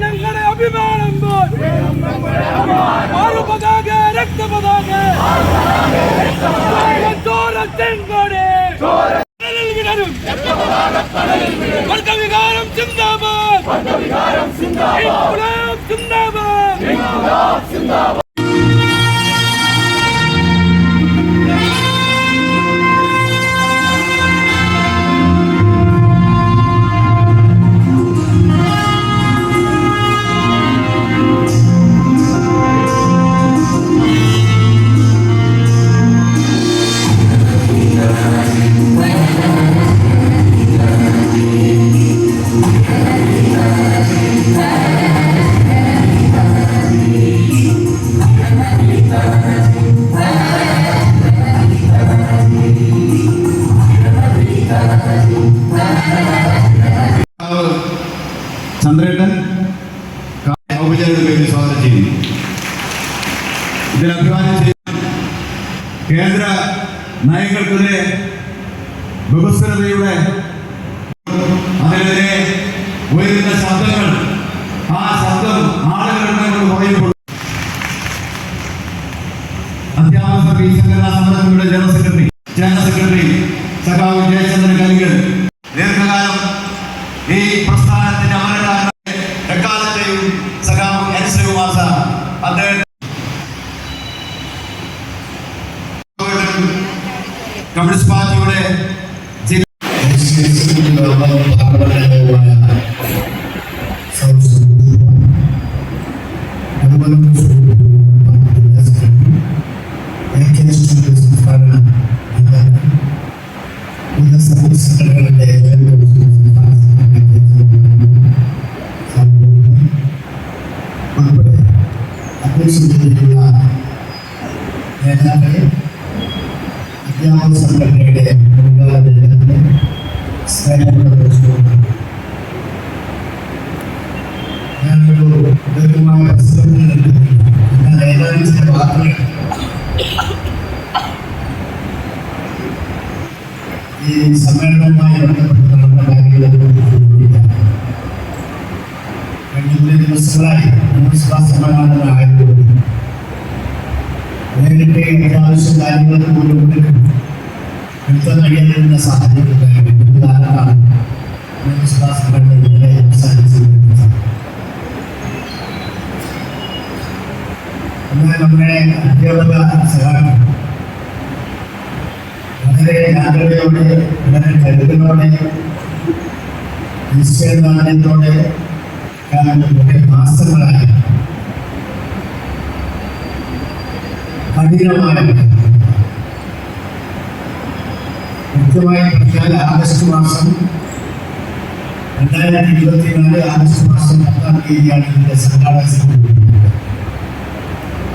ഞങ്ങളുടെ അഭിമാനം പോൽ പാറുപതാക രക്തപതാക. ചോര ചെങ്കോടെ കടലിൽ വിടരും വർഗവികാരം സിന്ദാബാദ് ഇൻക്ലാബ് സിന്ദാബാദ് സഖാവ് ജയചന്ദ്രൻ കലികൾ ദീർഘകാലം ഈ പ്രസ്ഥാനത്തിന്റെ അമരക്കാരൻ എക്കാലത്തെയും സഖാവ് എൻ ശ്രീകുമാർ അദ്ദേഹം കമ്മ്യൂണിസ്റ്റ് പാർട്ടിയുടെ ജില്ലാ സ്നേഹമുള്ള പ്രശ്നങ്ങൾ ഞാനൊരു ദീർഘമായ പ്രശ്നത്തിൽ എന്നാൽ ഏതാനും ചില വാക്കുകൾ ഈ സമ്മേളനവുമായി ബന്ധപ്പെട്ട് നടന്ന കാര്യങ്ങളെ കഴിഞ്ഞ കുറേ ദിവസങ്ങളായി നിയമസഭാ കാര്യങ്ങൾക്ക് പോലും എടുത്താൻ കഴിയാതിരുന്ന സാഹചര്യം നമ്മുടെ അധ്യാപക സഹായം. വളരെ ജാഗ്രതയോടെ വളരെ കരുതലോടെ നിശ്ചയദാർഢ്യത്തോടെ കാരണം കുറെ മാസങ്ങളായി കഠിനമായ മുഖ്യമായി പറഞ്ഞാൽ ആഗസ്റ്റ് മാസം രണ്ടായിരത്തി ഇരുപത്തിനാല് ആഗസ്റ്റ് മാസം പത്താം തീയതിയാണ് ഇതിന്റെ സംഘാടക സമിതി.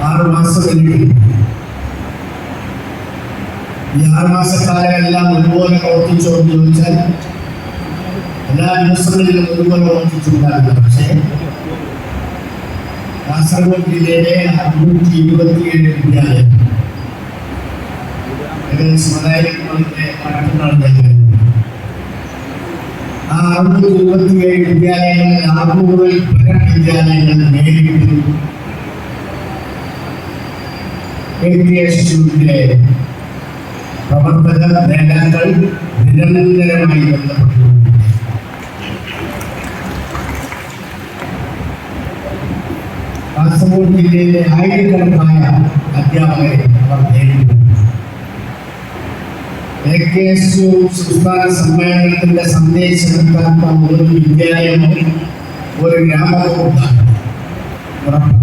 ആറ് മാസം കഴിഞ്ഞു ഈ ആറ് എല്ലാം ഒരുപോലെ പ്രവർത്തിച്ചോ എന്ന് ചോദിച്ചാൽ എല്ലാ ദിവസങ്ങളിലും ഒരുപോലെ പ്രവർത്തിച്ചിട്ടുണ്ടാകില്ല പക്ഷേ കാസർഗോഡ് ജില്ലയിലെ അറുന്നൂറ്റി ഇരുപത്തിയേഴ് വിദ്യാലയം. ഏകദേശം പതിനായിരത്തിന്റെ അടുത്തുണ്ടാകുന്നത് ആ അറുന്നൂറ്റി ഇരുപത്തിയേഴ് വിദ്യാലയങ്ങളിൽ അറുന്നൂറിൽ പരം വിദ്യാലയങ്ങൾ നേരിട്ട്. എഡ്യൂക്കേഷന്റെ പ്രവർത്തക നേതാക്കൾ നിരന്തരമായി ബന്ധപ്പെട്ടു കാസർഗോഡ് ജില്ലയിലെ ആയിരക്കണക്കായ അധ്യാപകരെ അവർ നേരിട്ടു എ കെ എസ് യു സംസ്ഥാന സമ്മേളനത്തിന്റെ സന്ദേശമെത്താത്ത ഒരു വിദ്യാലയം ഒരു ഉണ്ടാകും. ഉറപ്പാണ്.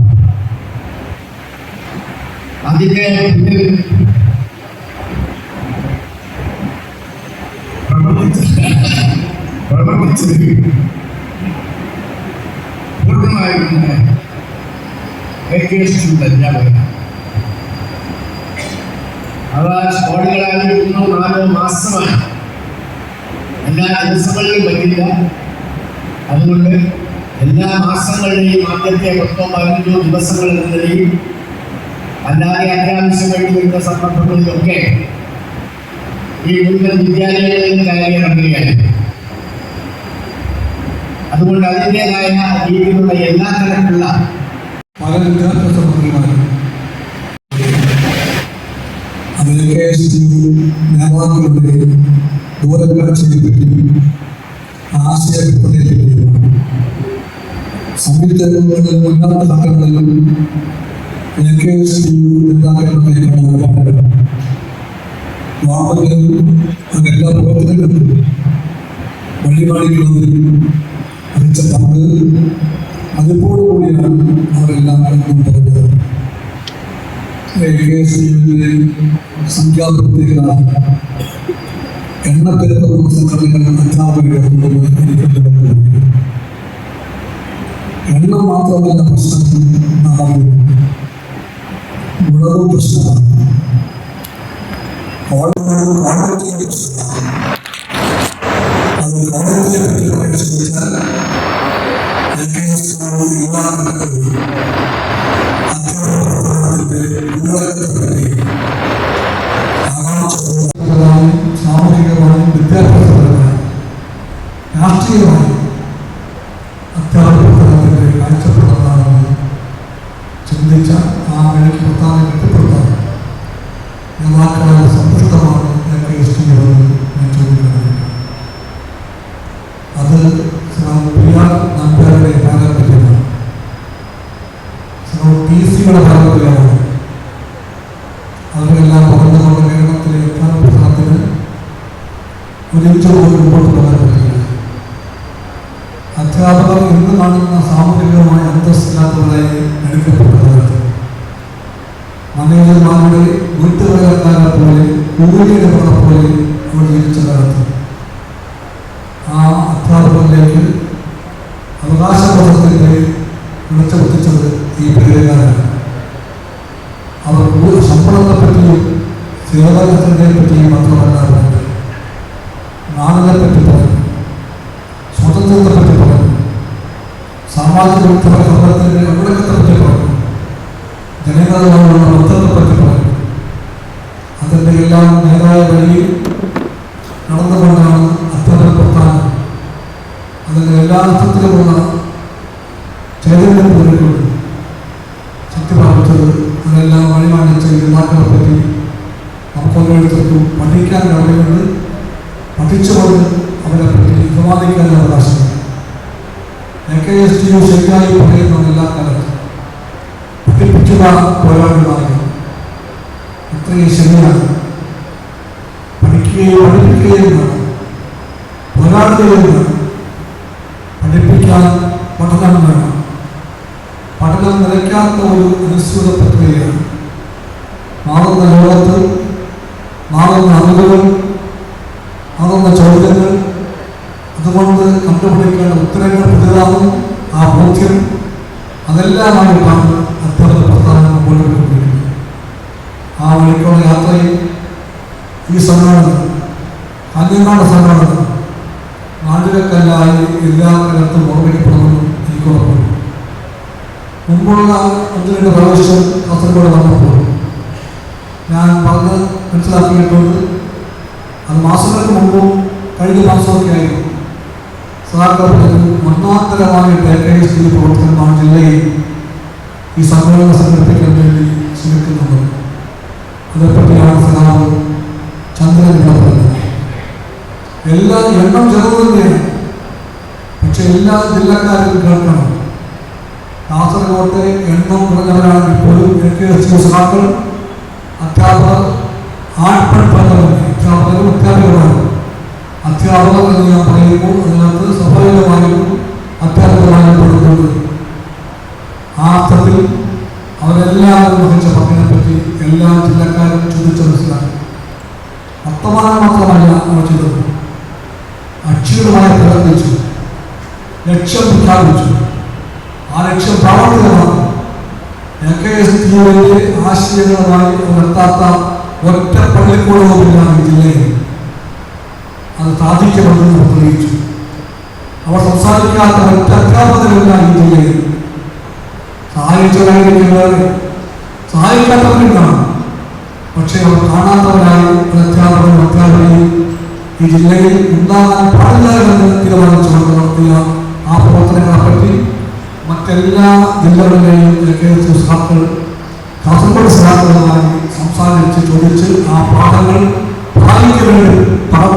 അതിന്റെ പിന്നിൽ പ്രവർത്തിച്ച പ്രവർത്തിച്ചത് പൂർണമായും അധ്യാപകർ അവ സ്കോളുകളായിരുന്നു നാലോ മാസമായി എല്ലാ ദിവസങ്ങളിലും പറ്റില്ല. അതുകൊണ്ട് എല്ലാ മാസങ്ങളിലെയും ആദ്യത്തെ പത്തോ പതിനഞ്ചോ ദിവസങ്ങൾ എന്ന നിലയിൽ അല്ലാതെ അത്യാവശ്യമായിട്ട് വരുന്ന സന്ദർഭങ്ങളിലൊക്കെ ഈ മുഴുവൻ വിദ്യാലയങ്ങളിൽ കയറി അതുകൊണ്ട് അതിന്റെതായ രീതിയിലുള്ള എല്ലാ തരത്തിലുള്ള പല വിദ്യാഭ്യാസ മന്ത്രിമാരും അതിലൊക്കെ നേതാക്കളുടെ A K S T U നേതാക്കളുടെ വാമനും അങ്ങെല്ലാ പ്രവർത്തനങ്ങളും വഴിപാടുകളിലും വഹിച്ച പങ്ക് അതിപ്പോഴും കൂടിയാണ് അവരെല്ലാം എന്നും പറഞ്ഞത്. കെ എസ് യുവിന്റെ സംഖ്യാപ്രത്യേകത എണ്ണപ്പെരുപ്പുള്ള സംഘടനകൾ അധ്യാപകരുണ്ടെന്ന് എനിക്ക് എണ്ണം മാത്രമല്ല പ്രശ്നം உணவு புஸ்தகம் வாழ்வு காலத்திய புஸ்தகம் அது காலத்திய பெற்றுக்கொள்ள சொல்லித்தால் இலக்கியஸ்தானம் இல்லாமல் உலகத்தை பற்றி പോയി മുമ്പോട്ട് പോകാൻ അധ്യാപകർ ഇന്ന് കാണുന്ന സാമൂഹികമായ അന്തസ്സില്ലാത്തവരായി എടുക്കപ്പെട്ടവരാണ്. മാനേജർമാരുടെ വീട്ടുകാരെ പോലെ കൂലിയെടുക്കുന്ന പോലെ അവർ ജീവിച്ച കാലത്ത് ആ അധ്യാപകരിലേക്ക് അവകാശബോധത്തിന്റെ വിളിച്ചു കുത്തിച്ചത് ഈ പേരുകാരാണ് അവർ ശമ്പളത്തെ പറ്റിയും സേവനത്തിനെ പറ്റിയും മാത്രമല്ല പറഞ്ഞത് നാടിനെ പറ്റി പറഞ്ഞു. സ്വാതന്ത്ര്യത്തെ പറ്റി പറഞ്ഞു. സാമാജിക വിദ്യാഭ്യാസത്തിന്റെ അവിടക്കത്തെ പറ്റി പറഞ്ഞു ജനങ്ങളുമായുള്ള പഠിച്ചുകൊണ്ട് അവരെ പറ്റി ബഹുമാനിക്കാൻ അവകാശം A K S T U ശരിയായി പറയുന്ന എല്ലാ കാലത്തും പഠിപ്പിക്കുക പോരാടുകയാണ് ഇത്രയും ശരിയാണ്. പഠിക്കുകയും പഠിപ്പിക്കുകയും വേണം. പോരാടുകയും വേണം. പഠിപ്പിക്കാൻ പഠനം വേണം. പഠനം നിലയ്ക്കാത്ത ഒരു അനുസൃത പ്രക്രിയയാണ്. മാറുന്ന ലോകത്ത് മാറുന്ന അറിവുകൾ മാറുന്ന ചോദ്യങ്ങൾ. അതുകൊണ്ട് കണ്ടുപിടിക്കേണ്ട ഉത്തരങ്ങൾ പുതിയതാകും ആ ബോധ്യം അതെല്ലാമായിട്ടാണ് അധ്യാപന പ്രസ്ഥാനം പ്രസ്ഥാനങ്ങൾ പോയിക്കൊണ്ടിരിക്കുന്നത് ആ വഴിക്കുള്ള യാത്രയിൽ ഈ സമ്മേളനം കാഞ്ഞങ്ങാട് സമ്മേളനം നാട്ടിലേക്കല്ലായി എല്ലാ കാലത്തും ഓർമ്മിക്കപ്പെടുന്നു എനിക്ക് ഉറപ്പുണ്ട്. മുമ്പുള്ള ഒന്ന് പ്രാവശ്യം കാസർഗോഡ് വന്നപ്പോൾ ഞാൻ പറഞ്ഞ് മനസ്സിലാക്കിയിട്ടുണ്ട്. അത് മാസങ്ങൾക്ക് മുമ്പും കഴിഞ്ഞ മാസമൊക്കെ ആയിരുന്നു. സർക്കാർ ഒന്നാന്തരമായിട്ട് എ സ്ഥിതി പ്രവർത്തനമാണ് ജില്ലയിൽ ഈ സമ്മേളനം സംഘടിപ്പിക്കാൻ വേണ്ടി ശ്രമിക്കുന്നത് അതേപ്പറ്റിയാണ് സദാവ് ചന്ദ്രൻ പറഞ്ഞത് എല്ലാ എണ്ണം ചെറുത് തന്നെയാണ് പക്ഷെ എല്ലാ ജില്ലക്കാരും കേൾക്കണം. കാസർഗോട്ടെ എണ്ണം കുറഞ്ഞവരാണെങ്കിൽ പോലും എ കെ എസ് യു സഖാക്കൾ അധ്യാപകർ ആൺപെൺപറഞ്ഞവർ അധ്യാപകരും അധ്യാപകരാണ് അധ്യാപകർ എന്ന് ഞാൻ പറയുമ്പോൾ അതിനകത്ത് സ്വാഭാവികമായും അധ്യാപകരായും പെടുന്നത് ആ അർത്ഥത്തിൽ അവരെല്ലാവരും വഹിച്ച പങ്കിനെ പറ്റി എല്ലാ ജില്ലക്കാരും ചിന്തിച്ച് മനസ്സിലാക്കി വർത്തമാനം മാത്രമല്ല അവർ ചെയ്തത്. അക്ഷരമായി പ്രവർത്തിച്ചു ലക്ഷ്യം പ്രഖ്യാപിച്ചു. ആ ലക്ഷ്യം പ്രാവർത്തികമാണ്. എ കെ എസ് ടിയുവിന്റെ ആശയങ്ങളുമായി എത്താത്ത ഒറ്റ പള്ളിക്കൂടവുമില്ല ഈ ജില്ലയിൽ അത് സാധിക്കുമെന്ന് അവർ തെളിയിച്ചു. അവർ സംസാരിക്കാത്ത ഒറ്റ ജില്ലയിൽ സഹായിച്ചവരായിരിക്കും സഹായിക്കാത്തവരുണ്ടാണ് പക്ഷേ അവർ കാണാത്തവരായി അധ്യാപകരും അധ്യാപകയും ഈ ജില്ലയിൽ ഉണ്ടാകാൻ പാടില്ല എന്ന് തീരുമാനിച്ചുകൊണ്ട് നടത്തിയ ആ പ്രവർത്തനങ്ങളെപ്പറ്റി മറ്റെല്ലാ ജില്ലകളിലെയും കെ എസ് കാസർഗോഡ് സഹാക്കളുമായി സംസാരിച്ച് ചോദിച്ച് ആ പാഠങ്ങൾ പാലിക്കവേണ്ടി പറത്തണമെന്ന്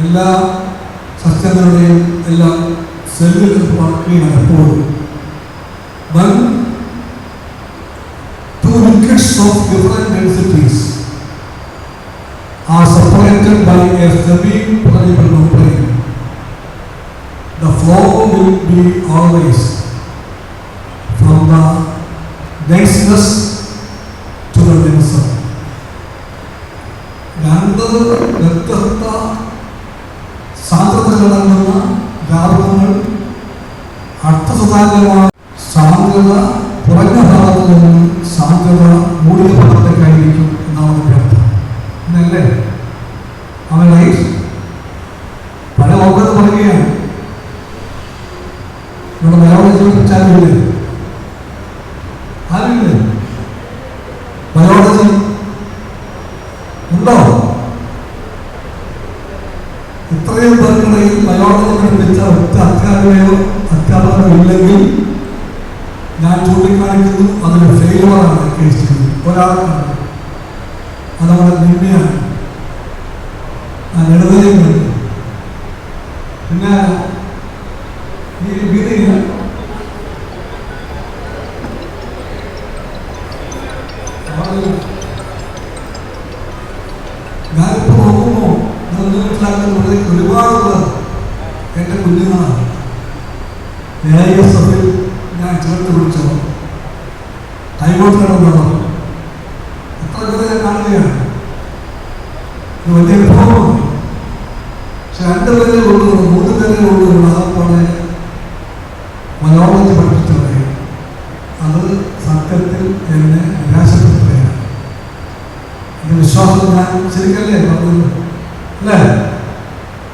എല്ലാ സസ്യങ്ങളുടെയും എല്ലാ സെല്ലുകൾ വളർത്തുകയാണ് എപ്പോഴും when two liquids of different densities are separated by a semi-permeable membrane, the flow will be always from the denseness to the denser. രണ്ട് വ്യത്യസ്ത സാന്ദ്രതകളടങ്ങുന്ന ദ്രാവകങ്ങൾ അർത്ഥസുതാര്യമായ സാന്ദ്രത കുറഞ്ഞ ഭാഗത്ത് നിന്ന് സാന്ദ്രത മൂടിയ ഭാഗത്തേക്കായിരിക്കും ഇത്രയും പേർക്കിടയിൽ ബയോളജി പഠിപ്പിച്ച ഒറ്റ അധ്യാപകയോ അധ്യാപകനോ ഇല്ലെങ്കിൽ ഞാൻ ചൂണ്ടിക്കാണിക്കുന്നു അതൊരു ഫെയിലുവറാണ് കേസ് ഒരാൾക്കാണ്. അത് നമ്മുടെ നിമ്മയാണ് ആ ലളിതയുണ്ട് പിന്നെ മനസ്സിലാക്കുന്നത് ഒരുപാട്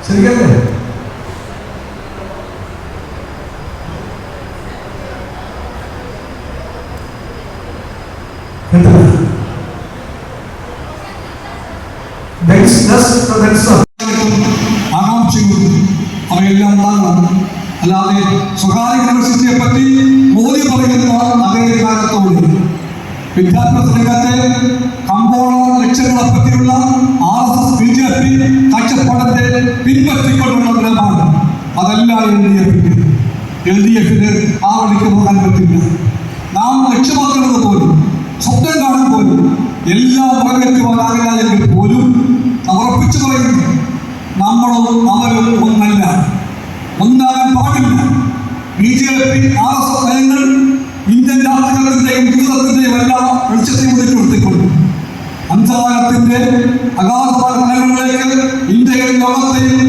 ശരിക്കല്ലേ. ആകാംക്ഷയും അവയെല്ലാം ഉണ്ടാകണം. അല്ലാതെ സ്വകാര്യ യൂണിവേഴ്സിറ്റിയെ പറ്റി മോദി പറയുന്ന അതേ കാലത്തോടെ. വിദ്യാഭ്യാസ രംഗത്തെ കമ്പോള ലക്ഷ്യങ്ങളെ പറ്റിയുള്ള R S S B J P കാഴ്ചപ്പാടിന്റെ പിൻപറ്റിക്കൊണ്ടുള്ള നിലപാട് അതല്ല എൽ ഡി എഫിന്. എൽ ഡി എഫിന് ആ വഴിക്ക് പോകാൻ പറ്റില്ല. നാം ലക്ഷ്യമാക്കുന്നത് പോലും സ്വപ്നം കാണാൻ പോലും എല്ലാം നിറവേറ്റുവാനാകില്ല എങ്കിൽ പോലും ഉറപ്പിച്ചു പറയുന്നു. നമ്മളും അവരും ഒന്നല്ല. ഒന്നാകാൻ പാടില്ല. B J P R S S നയങ്ങൾ ഇന്ത്യൻ രാഷ്ട്രീയത്തിന്റെയും ജീവിതത്തിന്റെയും എല്ലാം വെളിച്ചത്തെ മുന്നിൽ നിർത്തിക്കൊണ്ട് അന്തർജാലത്തിന്റെ അഗാധമായ നയങ്ങളിലേക്ക് ഇന്ത്യയും ലോകത്തെയും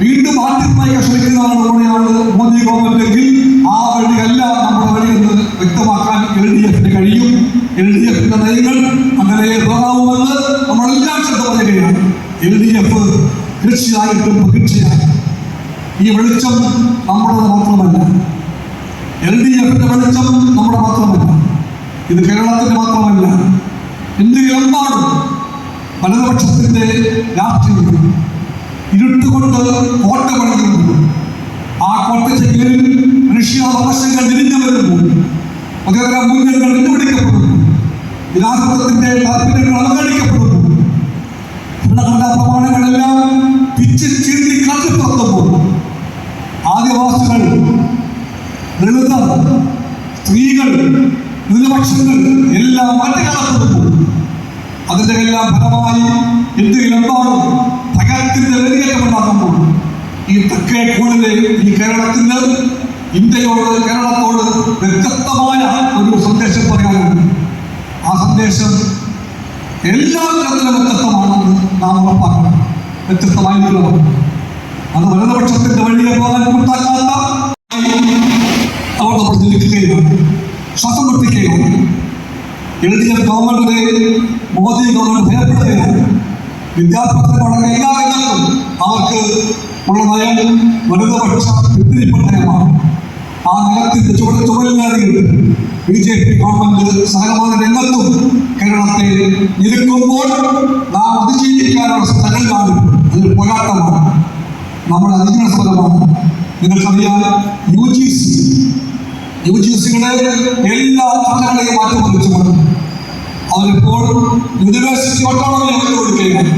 വീണ്ടും ആദ്യമായി ശ്രമിക്കുന്നവരോടെയാണ് മോദി ഗവൺമെന്റ് എങ്കിൽ ആ വഴിയല്ല നമ്മുടെ വഴിയെന്ന് വ്യക്തമാക്കാൻ എൽ ഡി എഫിന് കഴിയും. എൽ ഡി എഫിന്റെ നയങ്ങൾ അങ്ങനെ പോകാവുമെന്ന് നമ്മളെല്ലാം ശ്രദ്ധ പറയുകയാണ്. എൽ ഡി എഫ് തീർച്ചയായിട്ടും പ്രതീക്ഷയാണ് ഈ വെളിച്ചം നമ്മുടെ മാത്രമല്ല. എൽ ഡി എഫിന്റെ വെളിച്ചം നമ്മുടെ മാത്രമല്ല. ഇത് കേരളത്തിന്റെ മാത്രമല്ല. ഇന്ത്യയിലെമ്പാടും വലതുപക്ഷത്തിന്റെ രാഷ്ട്രീയം ഇരുട്ടുകൊണ്ട് കോട്ട പണിയുന്നു ആ കോട്ടയ്ക്ക് മനുഷ്യ അവകാശങ്ങൾ തിരിഞ്ഞു വരുന്നു അതേതരം മൂല്യങ്ങൾ വെല്ലുവിളിക്കപ്പെടുന്നു യഥാർത്ഥത്തിന്റെ താല്പര്യങ്ങൾ അവഗണിക്കപ്പെടുന്നു. ഭരണഘടനാ പ്രമാണങ്ങളെല്ലാം പിച്ച് ചീന്തി കാട്ടിപ്പുറത്തുമ്പോൾ ആദിവാസികൾ ദളിതർ സ്ത്രീകൾ ന്യൂനപക്ഷങ്ങൾ എല്ലാം മാറ്റിക്കാണപ്പെടുന്നു അതിന്റെ എല്ലാം ഫലമായി ഇന്ത്യയിലെമ്പാടും ഈ തെക്കേ കോണിലെ ഈ കേരളത്തിന് ഇന്ത്യയോട് കേരളത്തോട് വ്യത്യസ്തമായ ഒരു സന്ദേശം പറയാനുണ്ട്. ആ സന്ദേശം എല്ലാ തരത്തിലും വ്യത്യസ്തമാണെന്ന് നാം ഉറപ്പാക്കണം. വ്യത്യസ്തമായിട്ടുള്ളതാണ് അത് വലതുപക്ഷത്തിന്റെ വഴിയെ പോകാൻ കൂട്ടാക്കാത്ത അവർ പ്രചരിക്കുകയാണ് ശ്വാസം മുട്ടിക്കുകയാണ്. എൽ ഡി എഫ് ഗവൺമെന്റിനെ മോദി ഗവൺമെന്റ് ഭയപ്പെടുകയാണ്. വിദ്യാഭ്യാസത്തിലുള്ള എല്ലാ ഉള്ള നയം വലതുപക്ഷ പിന്തിരിപ്പ നയമാണ് ആ നയത്തിന്റെ ചുവട് ചുവലിലേറിയിട്ട് ബി ജെ പി ഗവൺമെന്റ് സഹകരണ രംഗത്തും കേരളത്തെ നിൽക്കുമ്പോൾ നാം അതിജീവിക്കാനുള്ള സ്ഥലങ്ങളാണ് അതിൽ പോരാട്ടമാണ്. നമ്മുടെ അതിജീവന സ്ഥലമാണ്. നിങ്ങൾക്കറിയാം U G C. U G സിയുടെ എല്ലാ പഠനങ്ങളെയും മാറ്റി കൊണ്ട് അവരിപ്പോൾ യൂണിവേഴ്സിറ്റി ഓട്ടോണമി കൊടുക്കുകയാണ്